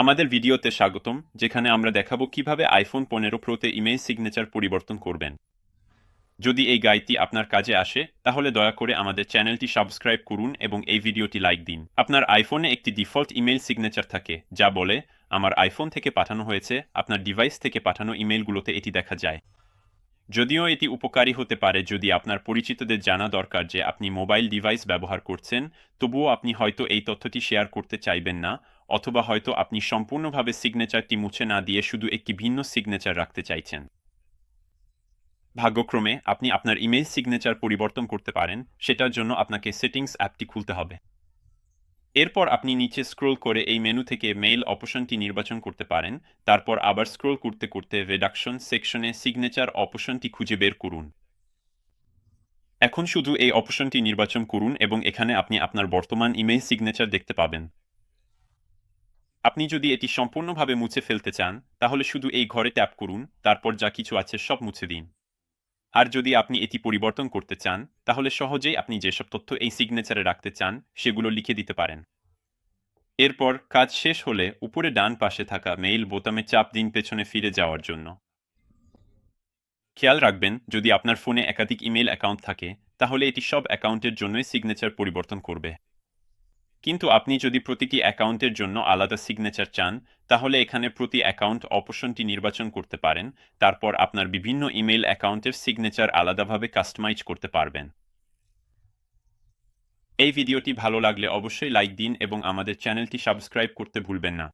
আমাদের ভিডিওতে স্বাগতম, যেখানে আমরা দেখাবো কীভাবে আইফোন পনেরো প্রোতে ইমেজ সিগনেচার পরিবর্তন করবেন। যদি এই গাইডটি আপনার কাজে আসে, তাহলে দয়া করে আমাদের চ্যানেলটি সাবস্ক্রাইব করুন এবং এই ভিডিওটি লাইক দিন। আপনার আইফোনে একটি ডিফল্ট ইমেল সিগনেচার থাকে, যা বলে, আমার আইফোন থেকে পাঠানো হয়েছে, আপনার ডিভাইস থেকে পাঠানো ইমেলগুলোতে এটি দেখা যায়। যদিও এটি উপকারী হতে পারে যদি আপনার পরিচিতদের জানা দরকার যে আপনি মোবাইল ডিভাইস ব্যবহার করছেন, তবুও আপনি হয়তো এই তথ্যটি শেয়ার করতে চাইবেন না অথবা হয়তো আপনি সম্পূর্ণভাবে সিগনেচারটি মুছে না দিয়ে শুধু একটি ভিন্ন সিগনেচার রাখতে চাইছেন। ভাগ্যক্রমে আপনি আপনার ইমেল সিগনেচার পরিবর্তন করতে পারেন, সেটার জন্য আপনাকে সেটিংস অ্যাপটি খুলতে হবে। এরপর আপনি নিচে স্ক্রোল করে এই মেনু থেকে মেইল অপশনটি নির্বাচন করতে পারেন, তারপর আবার স্ক্রোল করতে করতে রিডাকশন সেকশনে সিগনেচার অপশনটি খুঁজে বের করুন। এখন শুধু এই অপশনটি নির্বাচন করুন এবং এখানে আপনি আপনার বর্তমান ইমেল সিগনেচার দেখতে পাবেন। আপনি যদি এটি সম্পূর্ণভাবে মুছে ফেলতে চান, তাহলে শুধু এই ঘরে ট্যাপ করুন, তারপর যা কিছু আছে সব মুছে দিন। আর যদি আপনি এটি পরিবর্তন করতে চান, তাহলে সহজেই আপনি যেসব তথ্য এই সিগনেচারে রাখতে চান, সেগুলো লিখে দিতে পারেন। এরপর কাজ শেষ হলে উপরে ডান পাশে থাকা মেইল বোতামে চাপ দিন পেছনে ফিরে যাওয়ার জন্য। খেয়াল রাখবেন, যদি আপনার ফোনে একাধিক ইমেল অ্যাকাউন্ট থাকে, তাহলে এটি সব অ্যাকাউন্টের জন্যই সিগনেচার পরিবর্তন করবে। কিন্তু আপনি যদি প্রতিটি অ্যাকাউন্টের জন্য আলাদা সিগনেচার চান, তাহলে এখানে প্রতি অ্যাকাউন্ট অপশনটি নির্বাচন করতে পারেন। তারপর আপনার বিভিন্ন ইমেল অ্যাকাউন্টের সিগনেচার আলাদাভাবে কাস্টমাইজ করতে পারবেন। এই ভিডিওটি ভালো লাগলে অবশ্যই লাইক দিন এবং আমাদের চ্যানেলটি সাবস্ক্রাইব করতে ভুলবেন না।